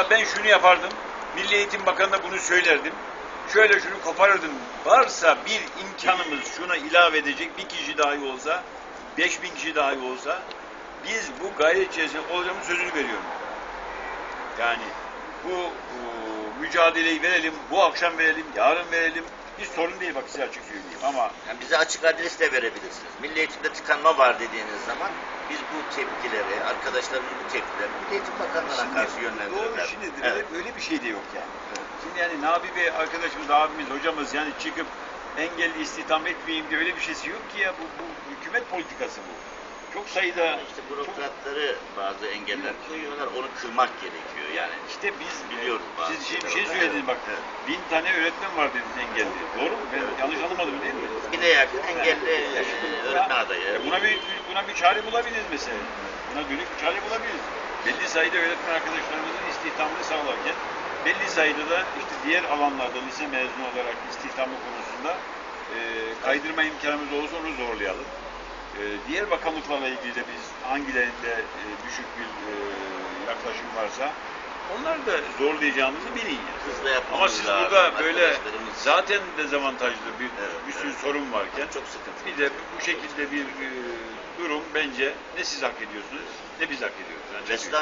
Ya ben şunu yapardım. Milli Eğitim Bakanı'na bunu söylerdim. Şöyle şunu koparırdım. Varsa bir imkanımız şuna ilave edecek bir kişi dahi olsa, 5000 kişi dahi olsa biz bu gayret içerisinde olacağımız sözünü veriyorum. Yani bu, bu mücadeleyi verelim, bu akşam verelim, yarın verelim. Hiç sorun değil bak size açık söyleyeyim ama Yani bize açık adres de verebilirsiniz. Milli Eğitim'de tıkanma var dediğiniz zaman biz bu tepkileri, arkadaşlarımız bu tepkileri Milli Eğitim Bakanlığı'na karşı Doğru yönlendirirler. şimdi Evet. öyle bir şey de yok yani. Şimdi yani Nabi Bey arkadaşımız, abimiz, hocamız yani çıkıp engelli istihdam etmeyeyim diye öyle bir şeysi yok ki ya. Bu, bu hükümet politikası bu. Çok sayıda İşte bürokratları bazı engeller koyuyorlar, onu kırmak gerekiyor yani. işte biz Biliyoruz bazı Siz şey, bir şeyler şey söylediniz bak. Bin tane öğretmen var dediniz engelli. Doğru mu? Ben Evet. yanlış anlamadım değil mi? Yine yakın engelli Ya e, şimdi öğretmen adayı. ya Buna bir buna bir çare bulabiliriz mesela. Buna dönük bir çare bulabiliriz. Belli sayıda öğretmen arkadaşlarımızın istihdamını sağlarken belli sayıda da işte diğer alanlarda lise mezunu olarak istihdamı konusunda e, kaydırma imkanımız olursa onu zorlayalım. E, diğer bakanlıklarla ilgili de biz hangilerinde e, düşük bir e, yaklaşım varsa onları da zorlayacağımızı bilin yani. Hızla yapmamız Ama siz lazım. burada böyle Arkadaşlarımız zaten dezavantajlı bir, Evet, bir sürü evet. sorun varken çok sıkıntı. bir de bu şekilde bir e, durum bence ne siz hak ediyorsunuz ne biz hak ediyoruz. Yani Mesut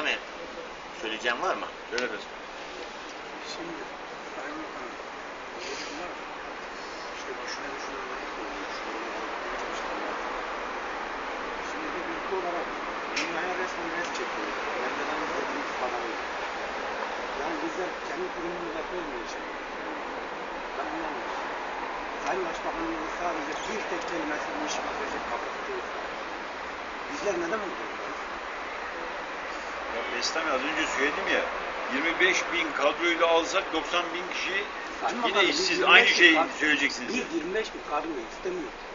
söyleyeceğim var mı? Öyle Mesut. Şimdi Sayın Bakanım, hocamlar işte düşüne düşüne oluyor. Şimdi bir ülke olarak dünyaya resmen res çekiyoruz. Nereden izlediğimiz kadarıyla. Yani bizler kendi kurumumuzda koymayacak. Ben anlamıyorum. Sayın Başbakanımızın sadece bir tek kelimesi bu işi bitirecek kapatıyoruz. Bizler neden buradayız? Ya Mesut abi az önce söyledim ya 25 bin kadroyla alsak 90 bin kişi Sayın yine Bakanım, biz işsiz 25 aynı bin şeyi kad- söyleyeceksiniz. Biz 25 bin kadroyu istemiyoruz.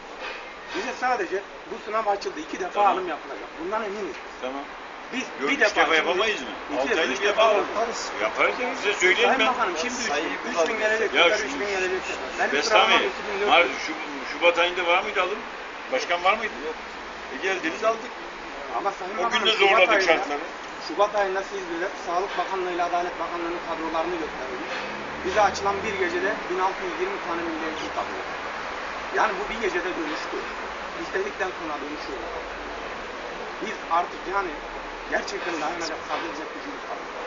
Bize sadece bu sınav açıldı. iki defa Tamam. alım yapılacak. Bundan eminiz. Tamam. Biz Yok, bir üç defa, defa yapamayız mı? İki ayda üç bir defa yaparız. Yaparız ya size söyleyeyim Sayın ben. Bakanım şimdi 3 Sayıyı bin, 3 bin bulabiliriz. gelecek, Ya tekrar şu- 3 bin gelecek. Benim Mesut sıram var abi, 2004. Mar şu, Şubat ayında var mıydı alım? Başkan var mıydı? Yok. E geldiniz aldık. Ama Sayın O Bakanım, gün de Şubat zorladık ayında- şartları. Şubat ayında siz bize Sağlık Bakanlığı ile Adalet Bakanlığı'nın kadrolarını gösterdiniz. Bize açılan bir gecede 1620 tane milli tablo. Yani bu bir gecede dönüştü. İstedikten sonra dönüşüyor. Biz artık yani gerçekten dayanacak, sabredecek gücümüz kalmadı.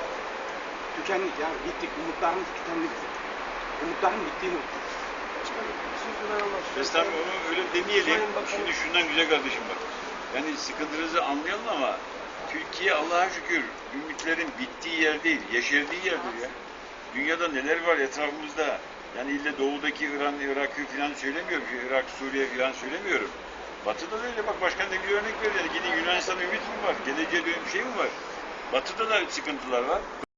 Tükendik yani bittik. Umutlarımız tükendi bizim. Umutların unuttuk. Mesut abi onu öyle demeyelim. Şimdi şundan güzel kardeşim bak. Yani sıkıntınızı anlayalım ama Türkiye Allah'a şükür ümitlerin bittiği yer değil, yeşerdiği yerdir ya. Dünyada neler var etrafımızda. Yani illa doğudaki İran, Irak'ı falan söylemiyorum. Irak, Suriye falan söylemiyorum. Batı'da da öyle bak başkan da bir örnek veriyor. Gidin Yunanistan'da ümit mi var? Geleceğe dönük bir şey mi var? Batı'da da sıkıntılar var.